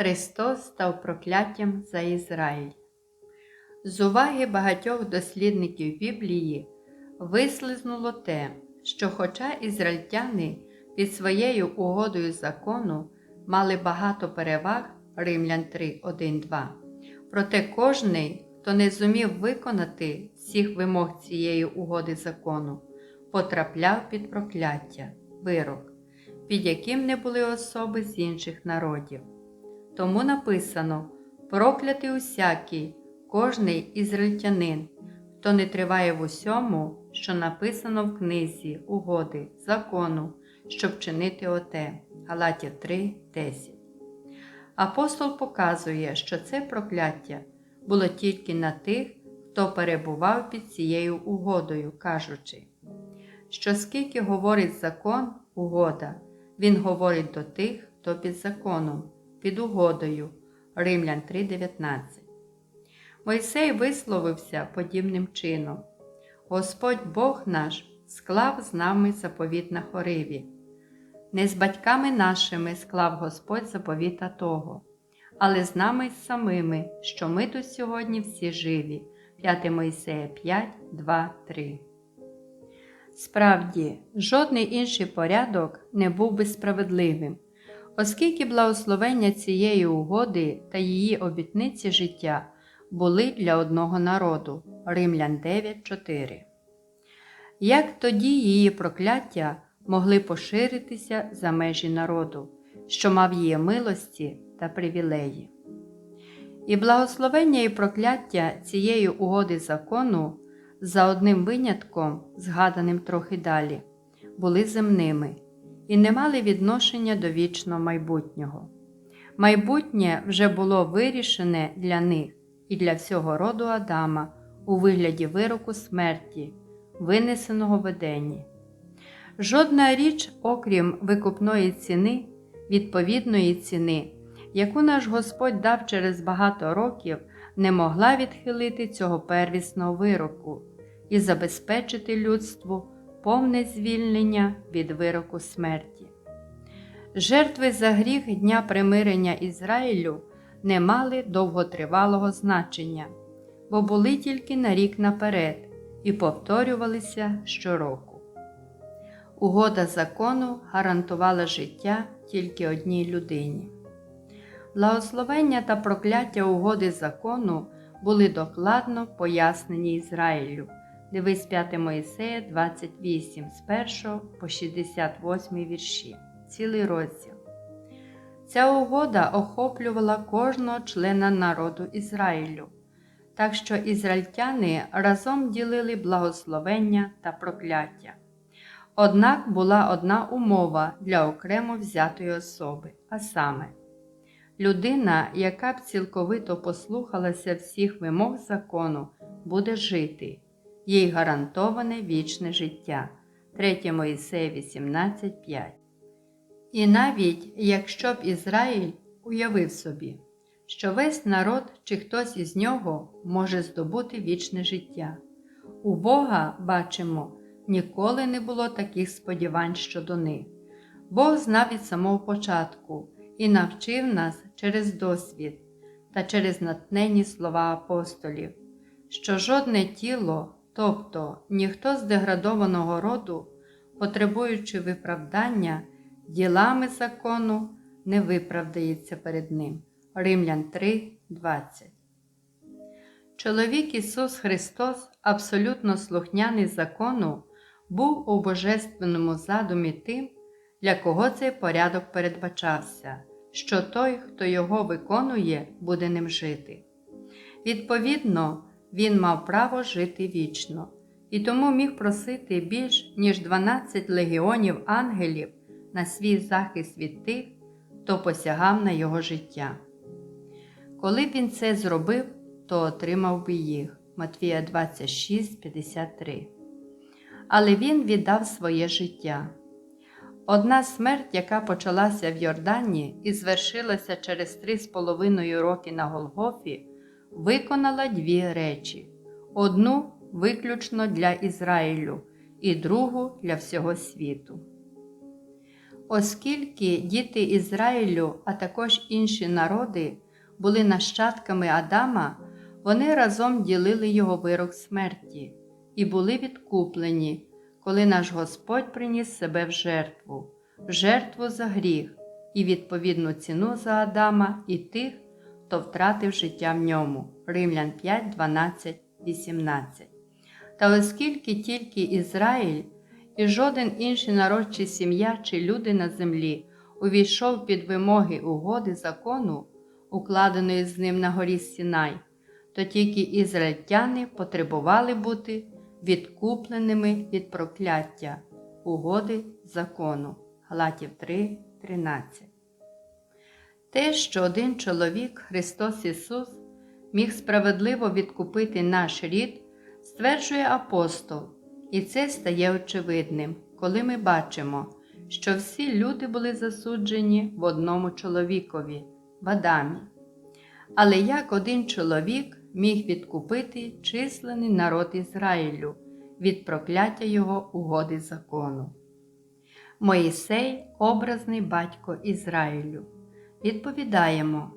Христос став прокляттям за Ізраїль. З уваги багатьох дослідників Біблії вислизнуло те, що, хоча ізраїльтяни під своєю угодою закону мали багато переваг Римлян 3, 1, 2, проте кожний, хто не зумів виконати всіх вимог цієї угоди закону, потрапляв під прокляття, вирок, під яким не були особи з інших народів. Тому написано проклятий усякий, кожний ізраїльтянин, хто не триває в усьому, що написано в книзі, угоди, закону, щоб чинити оте. Галатів 3, 10. Апостол показує, що це прокляття було тільки на тих, хто перебував під цією угодою, кажучи, що скільки говорить закон, угода, він говорить до тих, хто під законом, під угодою. Римлян 3:19. Мойсей висловився подібним чином: Господь Бог наш склав з нами заповіт на хориві. Не з батьками нашими склав Господь заповіта того, але з нами самими, що ми тут сьогодні всі живі. 5 Мойсея 5, 2, 3. Справді, жодний інший порядок не був би справедливим, оскільки благословення цієї угоди та її обітниці життя були для одного народу Римлян 9, 4. Як тоді її прокляття могли поширитися за межі народу, що мав її милості та привілеї? І благословення і прокляття цієї угоди закону, за одним винятком, згаданим трохи далі, були земними і не мали відношення до вічного майбутнього. Майбутнє вже було вирішене для них і для всього роду Адама у вигляді вироку смерті, винесеного в Едені. Жодна річ, окрім викупної ціни, відповідної ціни, яку наш Господь дав через багато років, не могла відхилити цього первісного вироку і забезпечити людству повне звільнення від вироку смерті. Жертви за гріх Дня примирення Ізраїлю не мали довготривалого значення, бо були тільки на рік наперед і повторювалися щороку. Угода закону гарантувала життя тільки одній людині. Благословення та прокляття угоди закону були докладно пояснені Ізраїлю. Дивись 5 Моїсея 28 з 1 по 68 вірші, цілий розділ. Ця угода охоплювала кожного члена народу Ізраїлю, так що ізраїльтяни разом ділили благословення та прокляття. Однак була одна умова для окремо взятої особи, а саме, людина, яка б цілковито послухалася всіх вимог закону, буде жити, їй гарантоване вічне життя. 3 Моїсея 18.5 і навіть якщо б Ізраїль уявив собі, що весь народ чи хтось із нього може здобути вічне життя, у Бога, бачимо, ніколи не було таких сподівань щодо них. Бог знав від самого початку і навчив нас через досвід та через натнені слова апостолів, що жодне тіло, тобто ніхто з деградованого роду, потребуючи виправдання, ділами закону не виправдається перед Ним. Римлян 3, 20. Чоловік Ісус Христос, абсолютно слухняний закону, був у божественному задумі тим, для кого цей порядок передбачався, що той, хто його виконує, буде ним жити. Відповідно, він мав право жити вічно, і тому міг просити більш ніж 12 легіонів ангелів на свій захист від тих, хто посягав на його життя. Коли б він це зробив, то отримав би їх. Матвія 26, 53. Але він віддав своє життя. Одна смерть, яка почалася в Йордані і звершилася через три з половиною роки на Голгофі, виконала дві речі: одну виключно для Ізраїлю і другу для всього світу. Оскільки діти Ізраїлю, а також інші народи були нащадками Адама, вони разом ділили його вирок смерті і були відкуплені, коли наш Господь приніс себе в жертву, в жертву за гріх і відповідну ціну за Адама і тих, хто втратив життя в ньому. Римлян 5, 12, 18. Та оскільки тільки Ізраїль і жоден інший народ чи сім'я чи люди на землі увійшов під вимоги угоди закону, укладеної з ним на горі Сінай, то тільки ізраїльтяни потребували бути відкупленими від прокляття угоди закону. Галатів 3, 13. Те, що один чоловік, Христос Ісус, міг справедливо відкупити наш рід, стверджує апостол, і це стає очевидним, коли ми бачимо, що всі люди були засуджені в одному чоловікові в Адамі. Але як один чоловік міг відкупити численний народ Ізраїлю від прокляття його угоди закону? Моїсей образний батько Ізраїлю. Відповідаємо,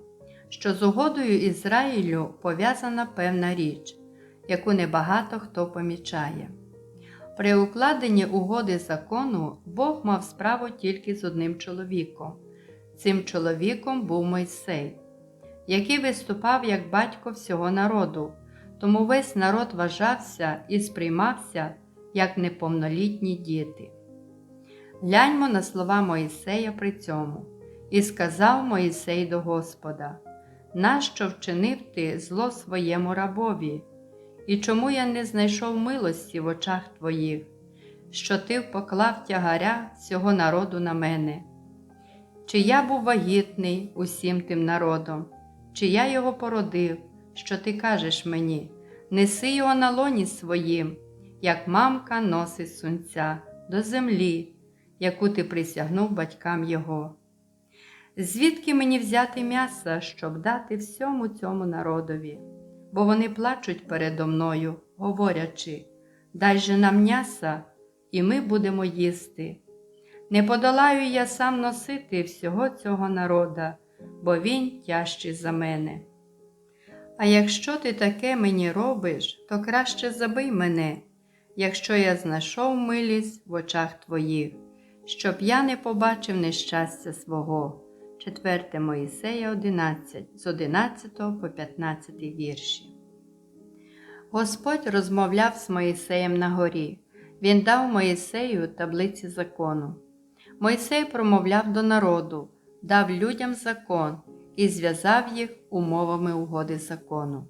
що з угодою Ізраїлю пов'язана певна річ, яку небагато хто помічає. При укладенні угоди закону Бог мав справу тільки з одним чоловіком. Цим чоловіком був Мойсей, який виступав як батько всього народу, тому весь народ вважався і сприймався як неповнолітні діти. Гляньмо на слова Моїсея при цьому. І сказав Моїсей до Господа: Нащо вчинив ти зло своєму рабові? І чому я не знайшов милості в очах твоїх, що ти поклав тягаря всього народу на мене? Чи я був вагітний усім тим народом, чи я його породив, що ти кажеш мені, неси його на лоні своїм, як мамка носить сунця до землі, яку ти присягнув батькам його. Звідки мені взяти м'яса, щоб дати всьому цьому народові? Бо вони плачуть передо мною, говорячи, дай же нам м'яса, і ми будемо їсти. Не подолаю я сам носити всього цього народа, бо він тяжчий за мене. А якщо ти таке мені робиш, то краще забий мене, якщо я знайшов милість в очах твоїх, щоб я не побачив нещастя свого. 4 Моїсея 11, з 11 по 15 вірші. Господь розмовляв з Моїсеєм на горі. Він дав Моїсею таблиці закону. Мойсей промовляв до народу, дав людям закон і зв'язав їх умовами угоди закону.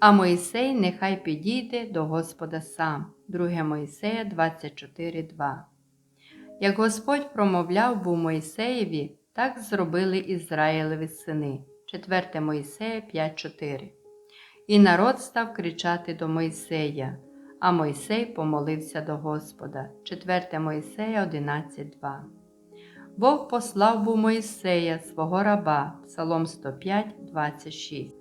А Моїсей нехай підійде до Господа сам. 2 Моїсея 24.2. Як Господь промовляв був Моїсеєві, так зробили Ізраїлеві сини. 4 Мойсея 5.4. І народ став кричати до Мойсея, а Мойсей помолився до Господа. 4 Мойсея 11.2. Бог послав був Моїсея, свого раба, Псалом 105, 26.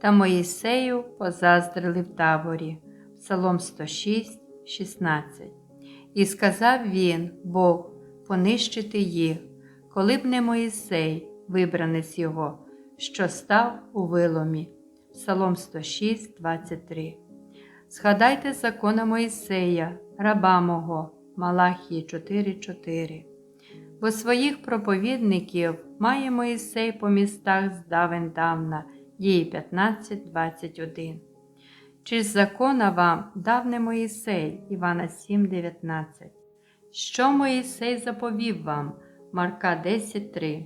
Та Моїсею позаздрили в таборі, Псалом 106, 16. І сказав він, Бог, понищити їх, коли б не Моїсей, вибранець його, що став у виломі. Псалом 106, 23. Згадайте закона Моїсея, раба мого, Малахії 4.4. Бо своїх проповідників має Моїсей по містах здавен давна, дії 15, 21. Чи з закона вам дав не Моїсей, Івана 7, 19. Що Моїсей заповів вам? Марка 10.3.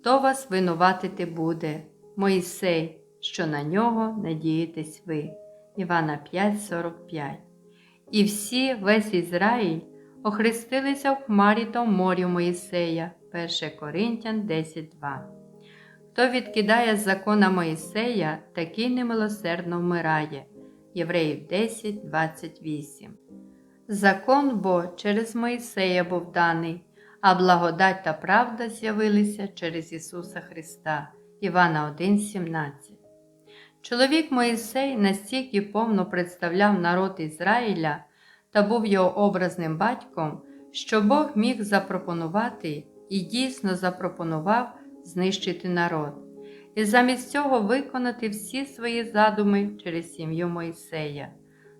Хто вас винуватити буде, Моїсей, що на нього надієтесь ви. Івана 5,45. І всі, весь Ізраїль, охрестилися в хмарі та в морі Моїсея. 1 Коринтян 10.2. Хто відкидає закона Моїсея, такий немилосердно вмирає. Євреїв 10.28. Закон бо через Моїсея був даний а благодать та правда з'явилися через Ісуса Христа. Івана 1,17. Чоловік Моїсей настільки повно представляв народ Ізраїля та був його образним батьком, що Бог міг запропонувати і дійсно запропонував знищити народ, і замість цього виконати всі свої задуми через сім'ю Моїсея.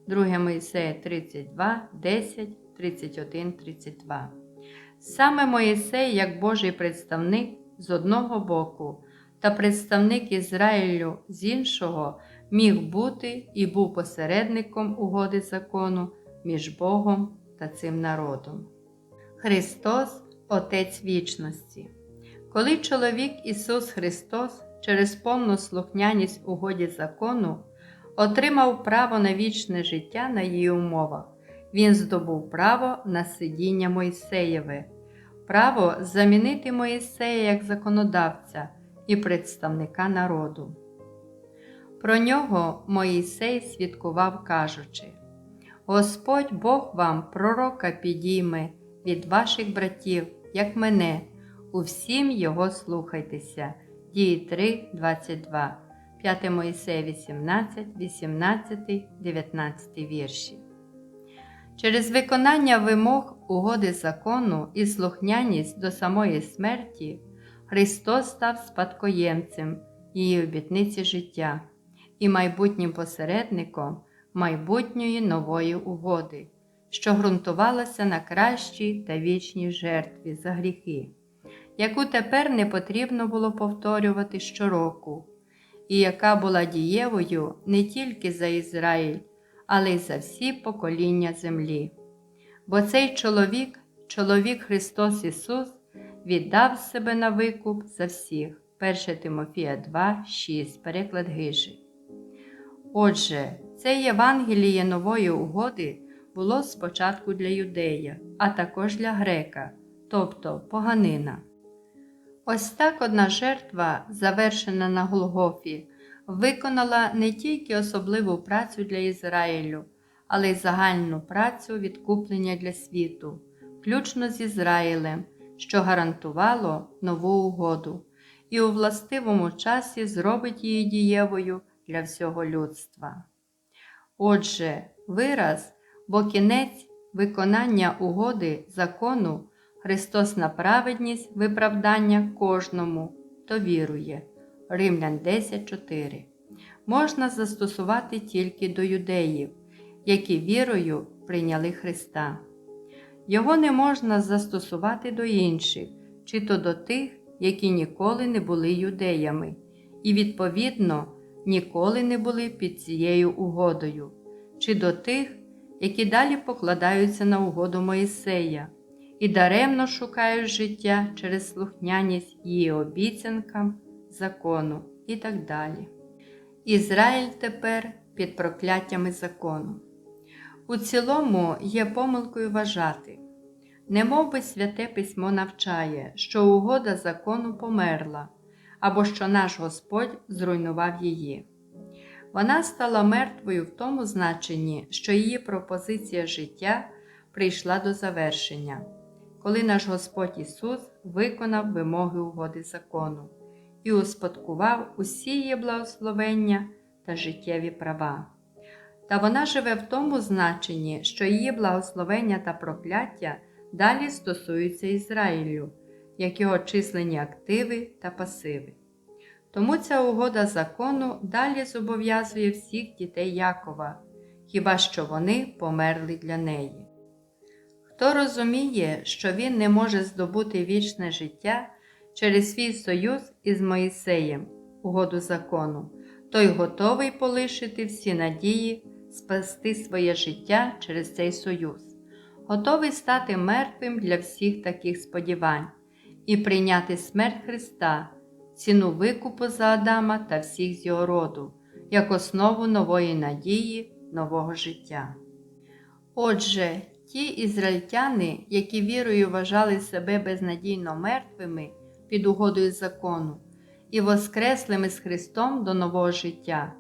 2 Моїсея 32, 10, 31, 32. Саме Моїсей, як Божий представник з одного боку, та представник Ізраїлю з іншого, міг бути і був посередником угоди закону між Богом та цим народом. Христос Отець вічності. Коли чоловік Ісус Христос через повну слухняність угоді закону отримав право на вічне життя на її умовах, Він здобув право на сидіння Мойсеєве, право замінити Моїсея як законодавця і представника народу. Про нього Моїсей свідкував, кажучи: Господь Бог вам, пророка, підійме від ваших братів, як мене, у всім його слухайтеся. Дії 3, 22, 5 Моїсея 18, 18, 19 вірші. Через виконання вимог угоди закону і слухняність до самої смерті Христос став спадкоємцем її обітниці життя і майбутнім посередником майбутньої нової угоди, що ґрунтувалася на кращій та вічній жертві за гріхи, яку тепер не потрібно було повторювати щороку, і яка була дієвою не тільки за Ізраїль, але й за всі покоління землі. Бо цей чоловік, чоловік Христос Ісус, віддав себе на викуп за всіх. 1 Тимофія 2, 6, переклад Гижі. Отже, це Євангеліє нової угоди було спочатку для юдея, а також для грека, тобто поганина. Ось так одна жертва, завершена на Голгофі, виконала не тільки особливу працю для Ізраїлю, але й загальну працю відкуплення для світу, включно з Ізраїлем, що гарантувало нову угоду, і у властивому часі зробить її дієвою для всього людства. Отже, вираз, бо кінець виконання угоди закону Христос на праведність виправдання кожному, хто вірує. Римлян 10.4 можна застосувати тільки до юдеїв, які вірою прийняли Христа. Його не можна застосувати до інших, чи то до тих, які ніколи не були юдеями, і, відповідно, ніколи не були під цією угодою, чи до тих, які далі покладаються на угоду Моїсея і даремно шукають життя через слухняність її обіцянкам, закону і так далі. Ізраїль тепер під прокляттями закону. У цілому є помилкою вважати, немов би святе письмо навчає, що угода закону померла, або що наш Господь зруйнував її. Вона стала мертвою в тому значенні, що її пропозиція життя прийшла до завершення, коли наш Господь Ісус виконав вимоги угоди закону і успадкував усі її благословення та життєві права. Та вона живе в тому значенні, що її благословення та прокляття далі стосуються Ізраїлю, як його численні активи та пасиви. Тому ця угода закону далі зобов'язує всіх дітей Якова, хіба що вони померли для неї. Хто розуміє, що він не може здобути вічне життя через свій союз із Моїсеєм, угоду закону, той готовий полишити всі надії спасти своє життя через цей союз, готовий стати мертвим для всіх таких сподівань і прийняти смерть Христа, ціну викупу за Адама та всіх з його роду, як основу нової надії, нового життя. Отже, ті ізраїльтяни, які вірою вважали себе безнадійно мертвими під угодою закону і воскреслими з Христом до нового життя,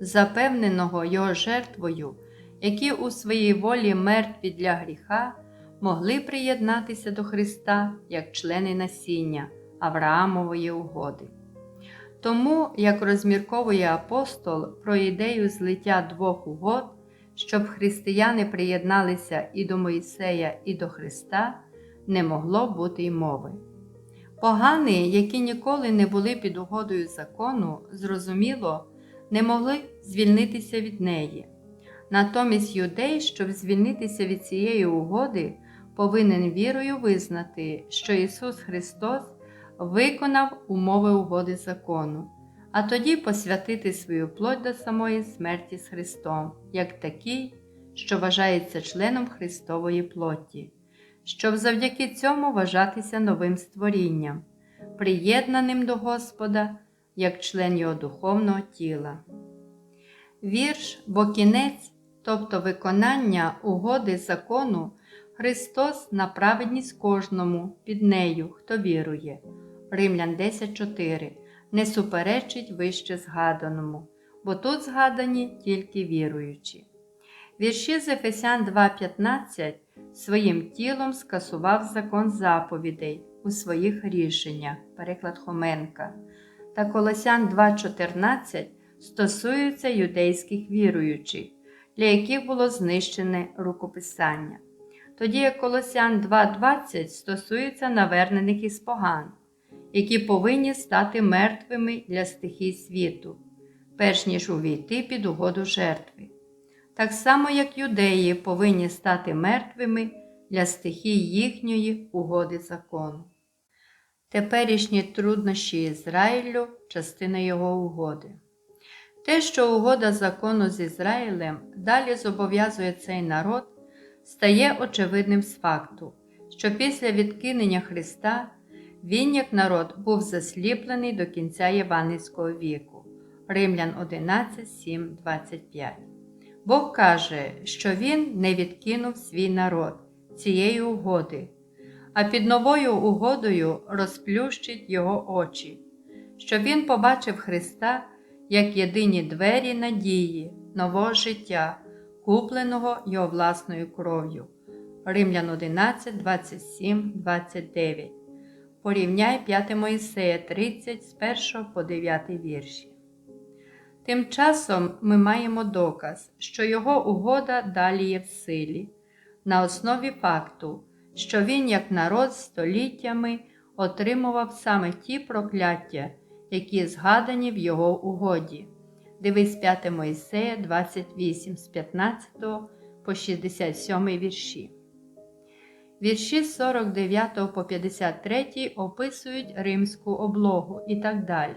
запевненого Його жертвою, які у своїй волі мертві для гріха, могли приєднатися до Христа як члени насіння Авраамової угоди. Тому, як розмірковує апостол про ідею злиття двох угод, щоб християни приєдналися і до Моїсея, і до Христа, не могло бути й мови. Погани, які ніколи не були під угодою закону, зрозуміло, не могли звільнитися від неї. Натомість юдей, щоб звільнитися від цієї угоди, повинен вірою визнати, що Ісус Христос виконав умови угоди закону, а тоді посвятити свою плоть до самої смерті з Христом, як такий, що вважається членом Христової плоті, щоб завдяки цьому вважатися новим створінням, приєднаним до Господа як член Його духовного тіла. Вірш, бо кінець, тобто виконання угоди закону, Христос на праведність кожному під нею, хто вірує. Римлян 10.4 не суперечить вище згаданому, бо тут згадані тільки віруючі. Вірші з Ефесян 2.15 своїм тілом скасував закон заповідей у своїх рішеннях, переклад Хоменка, та Колосян 2.14 стосуються юдейських віруючих, для яких було знищене рукописання. Тоді як Колосян 2.20 стосується навернених із поган, які повинні стати мертвими для стихій світу, перш ніж увійти під угоду жертви. Так само, як юдеї повинні стати мертвими для стихій їхньої угоди закону. Теперішні труднощі Ізраїлю частина його угоди. Те, що угода закону з Ізраїлем далі зобов'язує цей народ, стає очевидним з факту, що після відкинення Христа він, як народ, був засліплений до кінця Євангельського віку. Римлян 11, 7, 25. Бог каже, що Він не відкинув свій народ цієї угоди, а під новою угодою розплющить його очі, щоб він побачив Христа як єдині двері надії, нового життя, купленого його власною кров'ю. Римлян 11, 27, 29. Порівняй 5 Моїсея 30 з 1 по 9 вірші. Тим часом ми маємо доказ, що його угода далі є в силі, на основі факту, що він, як народ століттями, отримував саме ті прокляття, які згадані в його угоді. Дивись 5 Моїсея 28 з 15 по 67 вірші. Вірші 49 по 53 описують римську облогу і так далі.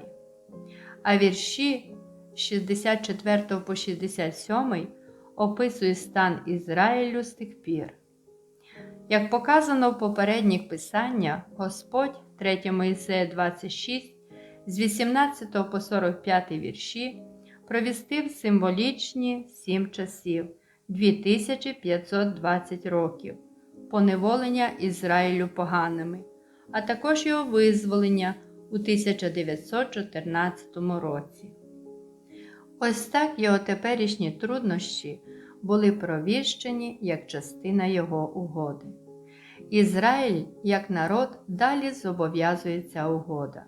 А вірші з 64 по 67 описують стан Ізраїлю з тих пір. Як показано в попередніх писаннях, Господь 3 Моїсея 26 з 18 по 45 вірші провістив символічні сім часів 2520 років поневолення Ізраїлю поганими, а також його визволення у 1914 році. Ось так його теперішні труднощі були провіщені як частина його угоди. Ізраїль, як народ, далі зобов'язується угода,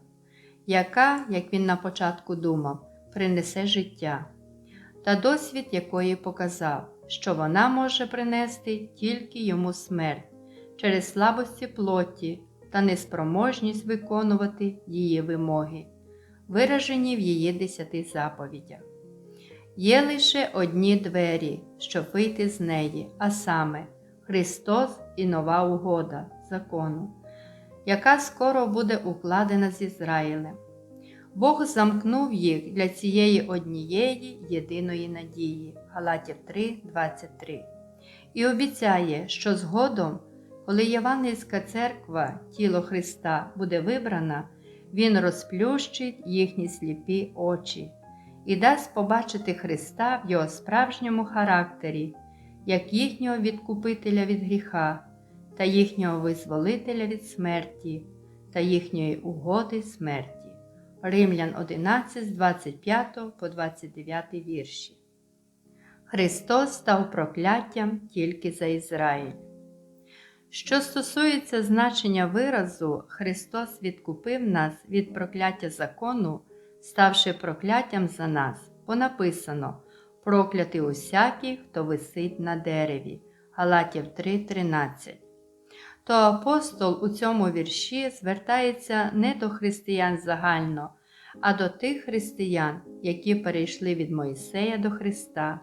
яка, як він на початку думав, принесе життя, та досвід якої показав, що вона може принести тільки йому смерть через слабості плоті та неспроможність виконувати її вимоги, виражені в її десяти заповідях. Є лише одні двері, щоб вийти з неї, а саме Христос і нова угода закону, яка скоро буде укладена з Ізраїлем. Бог замкнув їх для цієї однієї єдиної надії. Галатів 3, 23. І обіцяє, що згодом, коли Євангельська церква, тіло Христа, буде вибрана, Він розплющить їхні сліпі очі і дасть побачити Христа в Його справжньому характері, як їхнього відкупителя від гріха та їхнього визволителя від смерті та їхньої угоди смерті. Римлян 11 з 25 по 29 вірші. Христос став прокляттям тільки за Ізраїль. Що стосується значення виразу, Христос відкупив нас від прокляття закону, ставши прокляттям за нас, бо написано: проклятий усякий, хто висить на дереві. Галатів 3:13. То апостол у цьому вірші звертається не до християн загально, а до тих християн, які перейшли від Мойсея до Христа,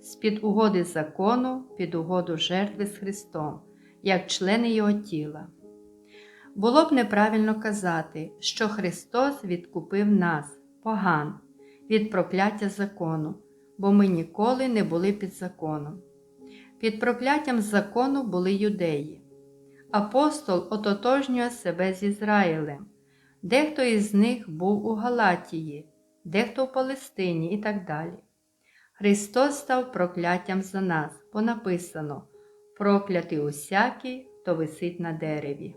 з-під угоди закону під угоду жертви з Христом, як члени Його тіла. Було б неправильно казати, що Христос відкупив нас, поган, від прокляття закону, бо ми ніколи не були під законом. Під прокляттям закону були юдеї. Апостол ототожнює себе з Ізраїлем. Дехто із них був у Галатії, дехто в Палестині і так далі. Христос став прокляттям за нас, бо написано проклятий усякий, хто висить на дереві.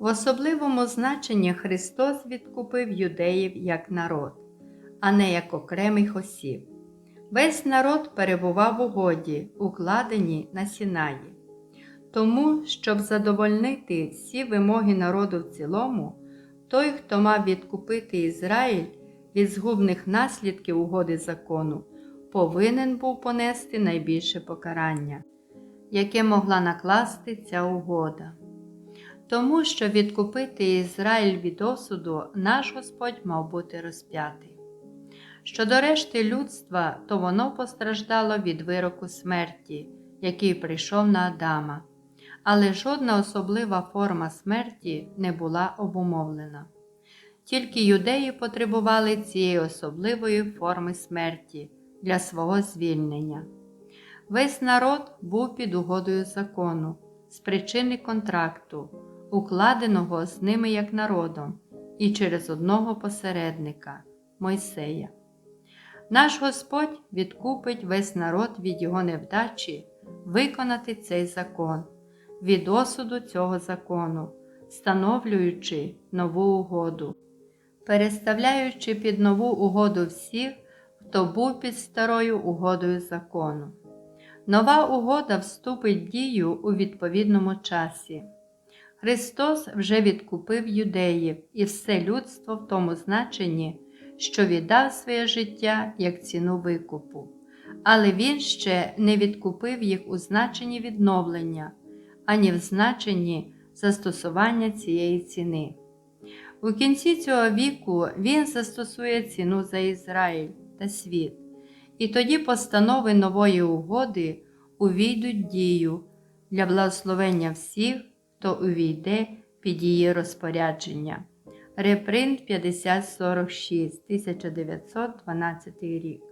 В особливому значенні Христос відкупив юдеїв як народ, а не як окремих осіб. Весь народ перебував у годі, укладеній на Сінаї. Тому, щоб задовольнити всі вимоги народу в цілому, той, хто мав відкупити Ізраїль від згубних наслідків угоди закону, повинен був понести найбільше покарання, яке могла накласти ця угода. Тому, щоб відкупити Ізраїль від осуду, наш Господь мав бути розп'ятий. Щодо решти людства, то воно постраждало від вироку смерті, який прийшов на Адама, але жодна особлива форма смерті не була обумовлена. Тільки юдеї потребували цієї особливої форми смерті для свого звільнення. Весь народ був під угодою закону, з причини контракту, укладеного з ними як народом, і через одного посередника Мойсея. Наш Господь відкупить весь народ від його невдачі виконати цей закон, від осуду цього закону, встановлюючи нову угоду, переставляючи під нову угоду всіх, хто був під старою угодою закону. Нова угода вступить в дію у відповідному часі. Христос вже відкупив юдеїв і все людство в тому значенні, що віддав своє життя як ціну викупу, але Він ще не відкупив їх у значенні відновлення, ані в значенні застосування цієї ціни. У кінці цього віку Він застосує ціну за Ізраїль та світ, і тоді постанови нової угоди увійдуть дію для благословення всіх, хто увійде під її розпорядження. Репринт 5046 1912 рік.